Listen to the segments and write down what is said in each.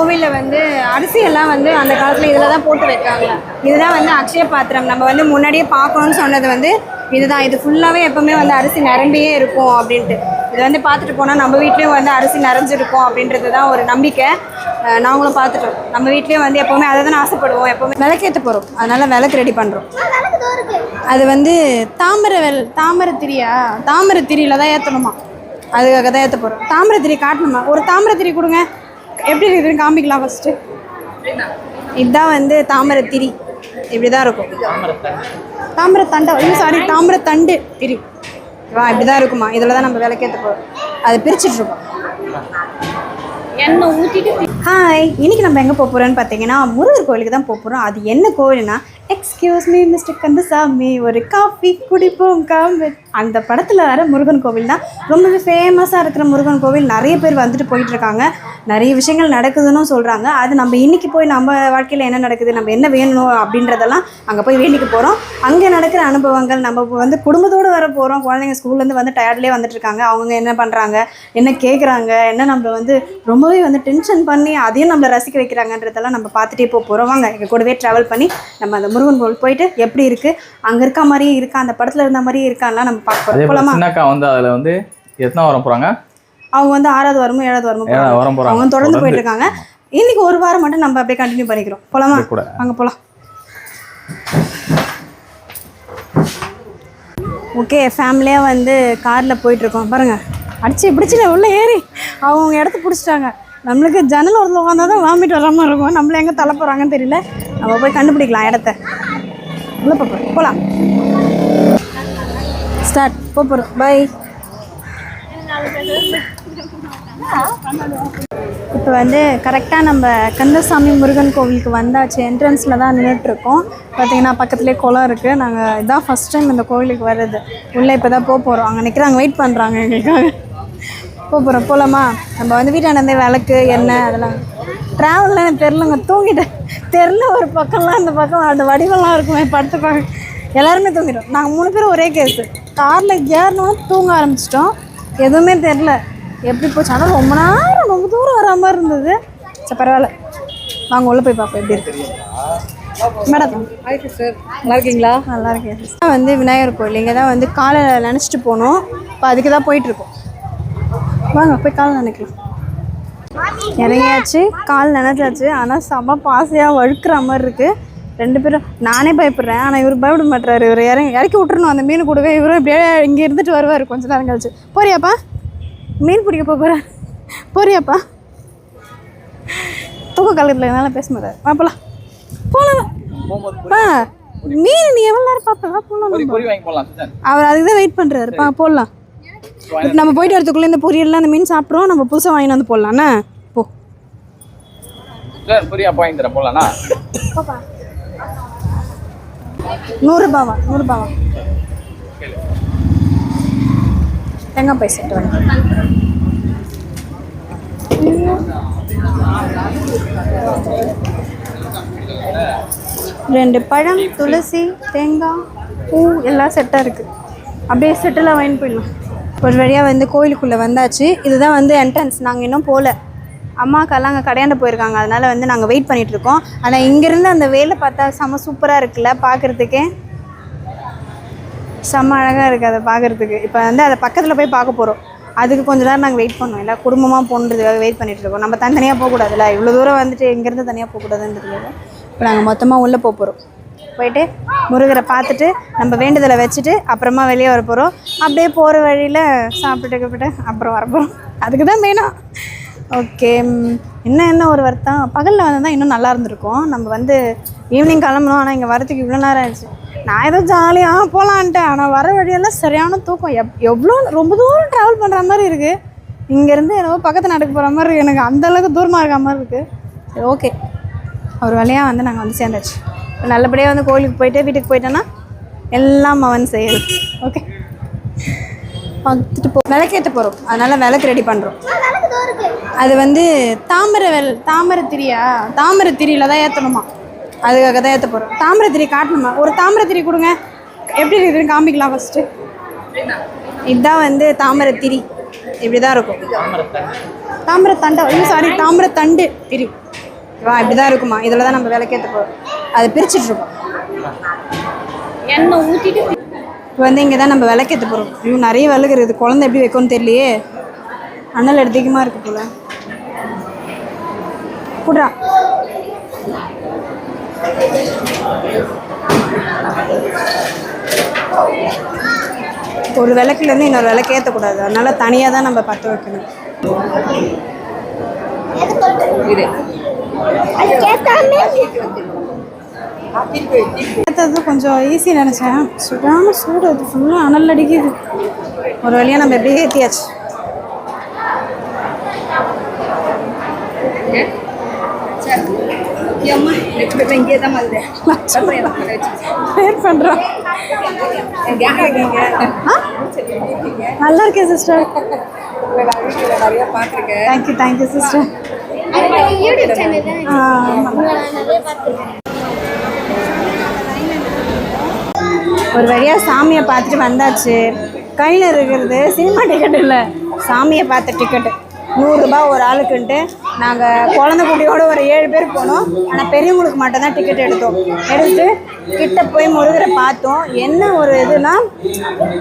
கோவிலில் வந்து அரிசியெல்லாம் வந்து அந்த காலத்தில் இதில் தான் போட்டு வைக்காங்க. இதுதான் வந்து அக்ஷய பாத்திரம். நம்ம வந்து முன்னாடியே பார்க்கணும்னு சொன்னது வந்து இதுதான். இது ஃபுல்லாகவே எப்போவுமே வந்து அரிசி நிரம்பியே இருக்கும் அப்படின்ட்டு. இது வந்து பார்த்துட்டு போனால் நம்ம வீட்லேயும் வந்து அரிசி நிறைஞ்சிருக்கும் அப்படின்றது தான் ஒரு நம்பிக்கை. நாங்களும் பார்த்துட்டோம். நம்ம வீட்லேயும் வந்து எப்போவுமே அதை தான் ஆசைப்படுவோம். எப்போவுமே விளக்கேற்ற போகிறோம் அதனால் விளக்கு ரெடி பண்ணுறோம் அது வந்து தாமரை வெல் தாமரை திரியா தாமரை திரியில் தான் ஏற்றணுமா அதுக்காக தான் ஏற்ற போகிறோம் தாமரை திரி காட்டணுமா? ஒரு தாமரை திரி கொடுங்க. எப்படி இருக்குதுன்னு காமிக்கலாம் ஃபஸ்ட்டு இதுதான் வந்து தாமரை திரி இப்படி தான் இருக்கும். தாமரை தண்டை ஐயோ சாரி தாமரை தண்டு திரி. வா இப்படி தான் இருக்குமா? இதில் தான் நம்ம விளக்கேற்ற போகிறோம் அதை ஊற்றிட்டு ஹாய் இன்னைக்கு நம்ம எங்கே போக போகிறோம்னு பார்த்தீங்கன்னா முருகர் கோயிலுக்கு தான் போக போகிறோம் அது என்ன கோவில்னா எக்ஸ்கியூஸ் மீ மிஸ்டர் கந்தசாமி ஒரு காஃபி குடிப்போம் காம்பு அந்த படத்தில் வர முருகன் கோவில் தான் ரொம்பவே ஃபேமஸாக இருக்கிற முருகன் கோவில். நிறைய பேர் வந்துட்டு போயிட்டுருக்காங்க. நிறைய விஷயங்கள் நடக்குதுன்னு சொல்கிறாங்க அது நம்ம இன்றைக்கி போய் நம்ம வாழ்க்கையில் என்ன நடக்குது நம்ம என்ன வேணும் அப்படின்றதெல்லாம் அங்கே போய் வேண்டிக்க போகிறோம் அங்கே நடக்கிற அனுபவங்கள் நம்ம வந்து குடும்பத்தோடு வர போகிறோம் குழந்தைங்க ஸ்கூல்லேருந்து வந்து டயர்ட்லேயே வந்துட்டுருக்காங்க. அவங்க என்ன பண்ணுறாங்க என்ன கேட்குறாங்க என்ன நம்ம வந்து ரொம்பவே வந்து டென்ஷன் பண்ணி அதையும் நம்மளை ரசிக்க வைக்கிறாங்கன்றதெல்லாம் நம்ம பார்த்துட்டே போக போகிறோம் வாங்க எங்கள் கூடவே ட்ராவல் பண்ணி நம்ம அந்த முருகன் கோவில் போயிட்டு எப்படி இருக்குது அங்கே இருக்க மாதிரியே இருக்கா அந்த படத்தில் இருந்த மாதிரியே இருக்கான்லாம் நம்ம பார்க்க போகிறோம் சின்னக்கா வந்து அதுல வந்து எத்தனை வாரம் போறாங்க? அவங்க வந்து ஆறாவது வாரமும் ஏழாவது வாரமும் ஏழாவது வாரம். போறாங்க. அவங்க தொடர்ந்து. போயிட்டு இருக்காங்க இன்னைக்கு ஒரு வாரம் மட்டும் நம்ம அப்படியே கண்டினியூ பண்ணிக்கிறோம். போலாமா? கூட. வாங்க போகலாம் ஓகே ஃபேமிலியாக வந்து காரில் போயிட்டுருக்கோம். பாருங்கள் அடிச்சு பிடிச்சில உள்ளே ஏறி அவங்க இடத்த பிடிச்சிட்டாங்க. நம்மளுக்கு ஜன்னல் ஒரு உட்காந்தா தான் வாமிட் வர மாதிரி இருக்கும். நம்மள எங்கே தள்ள போகிறாங்கன்னு தெரியல. நம்ம போய் கண்டுபிடிக்கலாம் இடத்த. உள்ள போகலாம் போகிறோம் பை இப்போ வந்து கரெக்டாக நம்ம கந்தசாமி முருகன் கோவிலுக்கு வந்தாச்சு. என்ட்ரன்ஸில் தான் நின்றுட்டுருக்கோம் பார்த்தீங்கன்னா பக்கத்துலேயே குளம் இருக்குது நாங்கள் இதான் ஃபஸ்ட் டைம் இந்த கோவிலுக்கு வர்றது. உள்ளே இப்போ தான் போக போகிறோம் அங்கே நிற்கிறாங்க வெயிட் பண்ணுறாங்க எங்களுக்காக. போக போகிறோம் போகலாமா நம்ம வந்து வீட்டாண்டே விளக்கு எண்ணெய் அதெல்லாம். ட்ராவலில் எனக்கு தெரிலங்க தூங்கிட்டேன். தெரில ஒரு பக்கம்லாம் இந்த பக்கம் அந்த வடிவெல்லாம் இருக்குமே படுத்து பார்க்க எல்லாருமே தூங்கிட்டோம். நாங்கள் மூணு பேரும் ஒரே கேஸு காரில் ஏறணும் தூங்க ஆரம்பிச்சிட்டோம். எதுவுமே தெரில எப்படி போச்சு? ஆனால் ரொம்ப நேரம் ரொம்ப தூரம் வர மாதிரி இருந்தது. சரி பரவாயில்ல. வாங்க உள்ளே போய் பார்ப்போம் எப்படி இருக்கு. மேடம். சார் நல்லா இருக்கீங்களா? நல்லா இருக்கேன். வந்து விநாயகர் கோயில். இங்கே தான் வந்து காலை நினச்சிட்டு போனோம். இப்போ அதுக்கு தான் போயிட்டுருக்கோம் வாங்க போய் காலை நினைக்கலாம். இறங்கியாச்சு. கால் நினைச்சாச்சு. ஆனால் செம பாசையாக வழுக்கிற மாதிரி இருக்குது ரெண்டு பேரும் நானே பயப்படுறேன். ஆனால் இவர் பயப்பட மாட்டாரு இவர் இறங்கி இறக்கி விட்டுறணும். அந்த மீன் கூடவே இவரும் இப்படியே இங்கே இருந்துட்டு வருவார். கொஞ்ச நேரம் கழிச்சு. போறியாப்பா? மீன் பிடிக்க போக போகிறேன் போறியாப்பா? தூக்க கலரில் என்னால் பேச மாட்டார் போகலாம் போகலாம் மீன் நீ எவ்வளோ நேரம் பார்ப்பா போகலாம் அவர் அதுக்கு தான் வெயிட் பண்ணுறாரு பா போடலாம் நம்ம போயிட்டு வரதுக்குள்ளே இந்த பொரியல்லாம் அந்த மீன் சாப்பிட்றோம். நம்ம புதுசாக வாங்கிட்டு வந்து போடலாண்ணே போ. சார் பொரியா தரேன். போடலாம்னா நூறுரூபாவா நூறுரூபாவா தேங்காய் பாய் செட்டு வேணும் ரெண்டு பழம் துளசி தேங்காய் பூ எல்லாம் செட்டாக இருக்குது அப்படியே செட்டில் வாங்கிட்டு போயிடலாம். ஒரு வழியாக வந்து கோயிலுக்குள்ளே வந்தாச்சு. இதுதான் வந்து என்ட்ரன்ஸ் நாங்கள் இன்னும் போகல அம்மாக்கெல்லாம் அங்கே கடையாண்ட போயிருக்காங்க. அதனால் வந்து நாங்கள் வெயிட் பண்ணிகிட்ருக்கோம் இருக்கோம் ஆனால் இங்கேருந்து அந்த வேலை பார்த்தா செம்ம சூப்பராக இருக்குல்ல பார்க்குறதுக்கே செம்ம அழகாக இருக்குது அதை பார்க்குறதுக்கு இப்போ வந்து அதை பக்கத்தில் போய் பார்க்க போகிறோம் அதுக்கு கொஞ்ச நேரம் நாங்கள் வெயிட் பண்ணோம். இல்லை குடும்பமாக போகணுன்றதுக்காக வெயிட் பண்ணிகிட்டு இருக்கோம் நம்ம தனித்தனியாக போகக்கூடாதுல்ல இவ்வளோ தூரம் வந்துட்டு இங்கேருந்து தனியாக போகக்கூடாதுன்றதுக்காக இப்போ நாங்கள் மொத்தமாக உள்ளே போக போகிறோம் போயிட்டு முருகரை பார்த்துட்டு நம்ம வேண்டுதலை வச்சுட்டு அப்புறமா வெளியே வர போகிறோம் அப்படியே போகிற வழியில் சாப்பிட்டு அப்புறம் வரப்போகிறோம் அதுக்கு தான் மெயினாக ஓகே என்ன என்ன ஒரு வருத்தம்? பகலில் வந்து தான் இன்னும் நல்லா இருந்திருக்கும். நம்ம வந்து ஈவினிங் கிளம்பணும் ஆனால் இங்கே வரத்துக்கு இவ்வளோ நேரம் ஆயிடுச்சு. நான் ஏதோ ஜாலியாக போகலான்ட்டேன் ஆனால் வர வழியெல்லாம் சரியான தூக்கம். எப் எவ்வளோ ரொம்ப தூரம் ட்ராவல் பண்ணுற மாதிரி இருக்குது இங்கேருந்து என்னவோ பக்கத்து நாட்டுக்கு போகிற மாதிரி இருக்குது எனக்கு அந்தளவுக்கு தூரமாக இருக்க மாதிரி இருக்குது சரி ஓகே. ஒரு வழியாக வந்து நாங்கள் வந்து சேர்ந்தாச்சு. நல்லபடியாக வந்து கோயிலுக்கு போயிட்டு வீட்டுக்கு போயிட்டோன்னா எல்லாம் அவன் செய்யறது ஓகே. பார்த்துட்டு போ விளக்கேற்ற போகிறோம் அதனால் விளக்கு ரெடி பண்ணுறோம் அது வந்து தாமரை வெல் தாமரை திரியா தாமரை திரியில தான் ஏற்றணுமா அதுக்காக தான் ஏற்ற போகிறோம் தாமரை திரி காட்டணுமா? ஒரு தாமரை திரி கொடுங்க. எப்படி இருக்குதுன்னு காமிக்கலாம் ஃபஸ்ட்டு இதுதான் வந்து தாமரை திரி இப்படி தான் இருக்கும். தாமரை தண்டை ஐயோ சாரி தாமரை தண்டு திரி. வா இப்படி தான் இருக்குமா? இதில் தான் நம்ம விளக்கேற்ற போகிறோம் அதை பிரிச்சுட்டு இருக்கோம். எண்ணெய் ஊற்றிட்டு இப்போ வந்து இங்கே தான் நம்ம விளக்கேற்ற போகிறோம் ஐயோ நிறைய விளக்கு இருக்குது. குழந்தை எப்படி வைக்கும்னு தெரியலையே. அண்ணல் எடுத்திக்கமாக இருக்கு போல. கூடுறா. ஒரு விளக்குலேருந்து இன்னொரு விளக்கு ஏற்றக்கூடாது அதனால தனியாக தான் நம்ம பற்ற வைக்கணும். இது ஏற்றது கொஞ்சம் ஈஸி நினச்சேன். சுடாம சூடு அது ஃபுல்லாக அனல் அடிக்குது. ஒரு வழியாக நம்ம எப்படியே ஏற்றியாச்சு அம்மா நெக்ஸ்ட் இங்கே தான் மாதிரி ப்ரேயர் பண்ணுறோம் நல்லா இருக்கேன் சிஸ்டர் நிறைய பார்த்துருக்கேன் தேங்க்யூ தேங்க்யூ சிஸ்டர் ஒரு வழியாக சாமியை பார்த்துட்டு வந்தாச்சு. கையில் இருக்கிறது சினிமா டிக்கெட் இல்லை. சாமியை பார்த்த டிக்கெட்டு நூறுரூபா ஒரு ஆளுக்குன்ட்டு நாங்கள் குழந்தை குட்டியோட ஒரு ஏழு பேர் போனோம். ஆனால் பெரியவங்களுக்கு மட்டும்தான் டிக்கெட் எடுத்தோம். எடுத்து கிட்ட போய் முருகரை பார்த்தோம். என்ன ஒரு இதுனா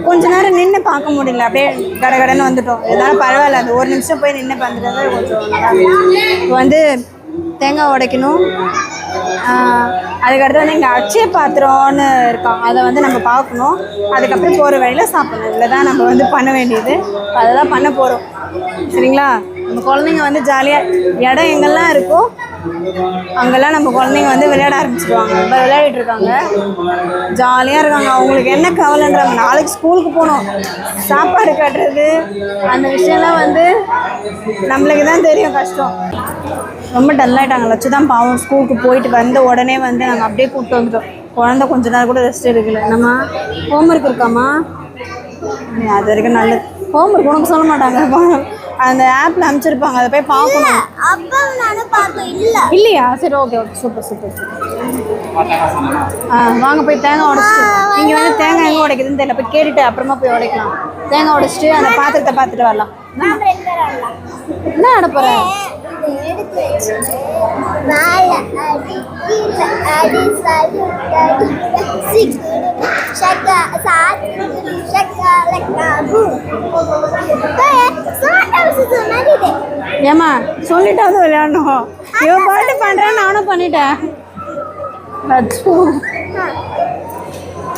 கொஞ்ச நேரம் நின்று பார்க்க முடியல. அப்படியே கடகடன்னு வந்துட்டோம். இதனால பரவாயில்ல அந்த ஒரு நிமிஷம் போய் நின்று பார்த்துட்டு கொஞ்சம் நல்லா வந்து தேங்காய் உடைக்கணும். அதுக்கடுத்து வந்து இங்கே அட்சய பாத்திரம்னு இருக்கோம். அதை வந்து நம்ம பார்க்கணும். அதுக்கப்புறம் போகிற வழியில் சாப்பிடணும். இதில் தான் நம்ம வந்து பண்ண வேண்டியது. அதை தான் பண்ண போகிறோம் சரிங்களா? நம்ம குழந்தைங்க வந்து ஜாலியாக இடம் எங்கெல்லாம் இருக்கோ அங்கெல்லாம் நம்ம குழந்தைங்க வந்து விளையாட ஆரம்பிச்சிடுவாங்க இப்போ விளையாடிட்டு இருக்காங்க. ஜாலியாக இருக்காங்க. அவங்களுக்கு என்ன கவலைன்றாங்க நாளைக்கு ஸ்கூலுக்கு போகணும் சாப்பாடு கட்டுறது அந்த விஷயம்லாம் வந்து நம்மளுக்கு தான் தெரியும் கஷ்டம். ரொம்ப டல்லாயிட்டாங்க லட்சம் தான் பாவம் ஸ்கூலுக்கு போயிட்டு வந்த உடனே வந்து நாங்கள் அப்படியே கூப்பிட்டு வந்துட்டோம். குழந்த கொஞ்ச நேரம் கூட ரெஸ்ட் எடுக்கல. என்னம்மா? ஹோம்ஒர்க் இருக்காமா அது வரைக்கும் நல்லது. ஹோம்ஒர்க் உனக்கு சொல்ல மாட்டாங்க. அந்த ஆப்பில் அனுப்பிச்சிருப்பாங்க. அதை போய் பார்க்கணும். அப்பா நானும் பார்த்தோம் இல்லை. இல்லையா? சரி ஓகே ஓகே சூப்பர் சூப்பர் ஆ வாங்க போய் தேங்காய் உடைச்சிட்டு. நீங்கள் வந்து தேங்காய் எங்கே உடைக்குதுன்னு தெரியல. போய் கேட்டுட்டு அப்புறமா போய் உடைக்கலாம். தேங்காய் உடைச்சிட்டு அந்த பாத்திரத்தை பார்த்துட்டு வரலாம். என்ன ஆட போகிறேன் சிக்கு சாத் லக்கா ஏமா சொல்லிட்டாவது விளையாடணும். இவன் பாட்டு பண்ணுறேன் நானும் பண்ணிட்டேன். அச்சோ.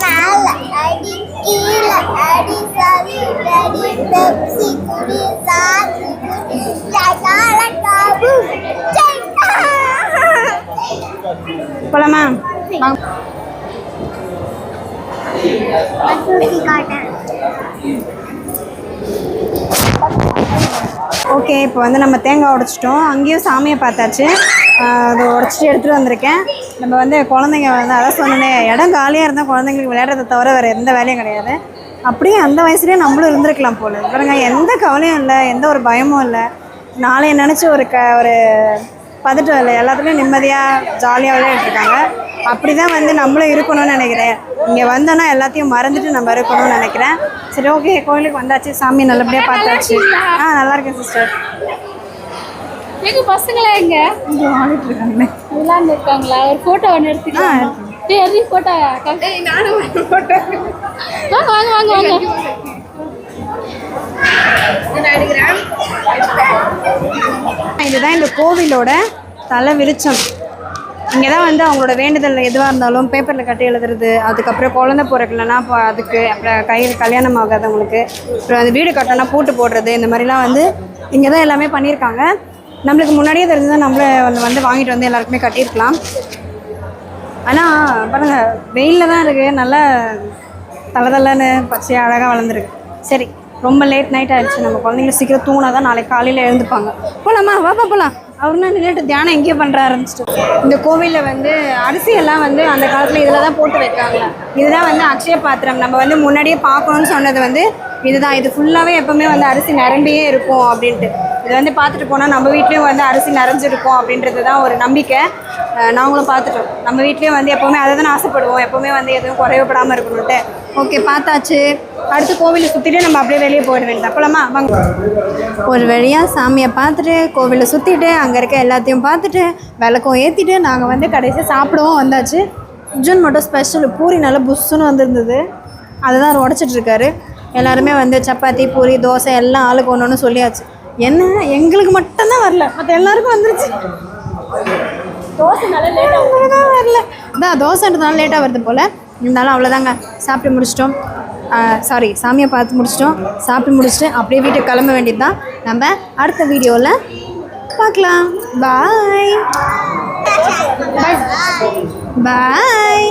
மேல அடி கீழே அடி சல்யூட் அடி பெப்சி குடி சாத் குடி ஷக்கா லக்கா பூம் போலாமா வாங்க காட்டேன் ஓகே இப்போ வந்து நம்ம தேங்காய் உடைச்சிட்டோம். அங்கேயும் சாமியை பார்த்தாச்சு. அதை உடச்சிட்டு எடுத்துகிட்டு வந்திருக்கேன். நம்ம வந்து குழந்தைங்க வந்து அதான் சொன்னேனே இடம் காலியாக இருந்தால் குழந்தைங்களுக்கு விளையாடுறதை தவிர வேறு எந்த வேலையும் கிடையாது. அப்படியே அந்த வயசுலேயே நம்மளும் இருந்திருக்கலாம் போல. பாருங்க எந்த கவலையும் இல்லை எந்த ஒரு பயமும் இல்லை. நாளைய நினச்சி ஒரு க ஒரு பதட்டம் இல்லை எல்லாத்துலேயும் நிம்மதியாக ஜாலியாக விளையாடிருக்காங்க அப்படி தான் வந்து நம்மளும் இருக்கணும்னு நினைக்கிறேன். இங்கே வந்தோன்னா எல்லாத்தையும் மறந்துட்டு நம்ம இருக்கணும்னு நினைக்கிறேன். சரி ஓகே கோயிலுக்கு வந்தாச்சு. சாமி நல்லபடியாக பார்த்தாச்சு. ஆ நல்லா இருக்கேன் சிஸ்டர் எங்க பசங்களா எங்க? இங்கே வாங்கிட்டு இருக்காங்களே. விளையாண்டு இருக்காங்களா? ஒரு போட்டோ ஒன்று எடுத்துக்கலாம் ஆ, சரி போட்டோ நானும் வாங்க வாங்க வாங்க வாங்க. இதுதான் இந்த கோவிலோட தலை விருச்சம். இங்கே தான் வந்து அவங்களோட வேண்டுதல் எதுவாக இருந்தாலும் பேப்பரில் கட்டி எழுதுறது அதுக்கப்புறம் குழந்தை பிறக்கலன்னா இப்போ அதுக்கு அப்புறம் கையில் கல்யாணம் ஆகாதவங்களுக்கு அப்புறம் அது வீடு கட்டணும்னா பூட்டு போடுறது இந்த மாதிரிலாம் வந்து இங்கே தான் எல்லாமே பண்ணியிருக்காங்க. நம்மளுக்கு முன்னாடியே தெரிஞ்சுதான் நம்மளை வந்து வந்து வாங்கிட்டு வந்து எல்லாருக்குமே கட்டியிருக்கலாம். ஆனால் பாருங்கள் வெயிலில் தான் இருக்குது நல்லா தளதளன்னு பச்சையாக அழகாக வளர்ந்துருக்கு. சரி. ரொம்ப லேட் நைட் ஆயிடுச்சு. நம்ம குழந்தைங்க சீக்கிரம் தூங்கினா தான் நாளைக்கு காலையில் எழுந்துப்பாங்க. போகலாமா வாப்பா போகலாம் அவருனா நின்றுட்டு தியானம் எங்கேயோ பண்ணுற ஆரம்பிச்சிட்டு இந்த கோவிலில் வந்து அரிசியெல்லாம் வந்து அந்த காலத்தில் இதில் தான் போட்டு வைக்காங்க இதுதான் வந்து அக்ஷய பாத்திரம். நம்ம வந்து முன்னாடியே பார்க்கணும்னு சொன்னது வந்து இதுதான். இது ஃபுல்லாகவே எப்போவுமே வந்து அரிசி நிரம்பியே இருக்கும் அப்படின்ட்டு. இது வந்து பார்த்துட்டு போனால் நம்ம வீட்லேயும் வந்து அரிசி நிறைஞ்சிருக்கும் அப்படின்றது தான் ஒரு நம்பிக்கை. நாங்களும் பார்த்துட்டோம். நம்ம வீட்லேயும் வந்து எப்போவுமே அதை தான் ஆசைப்படுவோம். எப்போவுமே வந்து எதுவும் குறைவுபடாமல் இருக்கணும்ட்டு ஓகே பார்த்தாச்சு. அடுத்து கோவிலை சுற்றிட்டு நம்ம அப்படியே வெளியே போயிட வேண்டியது அப்பலாமா வாங்க. ஒரு வழியாக சாமியை பார்த்துட்டு கோவிலை சுற்றிட்டு அங்கே இருக்க எல்லாத்தையும் பார்த்துட்டு விளக்கம் ஏற்றிட்டு நாங்கள் வந்து கடைசியாக சாப்பிடவும். வந்தாச்சு. ஜூன் மட்டும் ஸ்பெஷல் பூரி நல்லா புஷ்ஷுன்னு வந்திருந்தது. அதை தான் அவர் உடச்சிட்ருக்காரு எல்லாருமே வந்து சப்பாத்தி பூரி தோசை எல்லாம் ஆளுக்கு ஒன்று ஒன்று சொல்லியாச்சு. என்ன? எங்களுக்கு மட்டும்தான் வரல. மற்ற எல்லாருக்கும் வந்துருச்சு. தான் வரல. அதான் தோசைன்றதுனால லேட்டாக வருது போல். இருந்தாலும் அவ்வளோதாங்க சாப்பிட்டு முடிச்சிட்டோம். சாரி சாமியை பார்த்து முடிச்சிட்டோம். சாப்பிட்டு முடிச்சுட்டு அப்படியே வீட்டுக்கு கிளம்ப வேண்டியது தான் நம்ம அடுத்த வீடியோவில் பார்க்கலாம். பாய் பாய்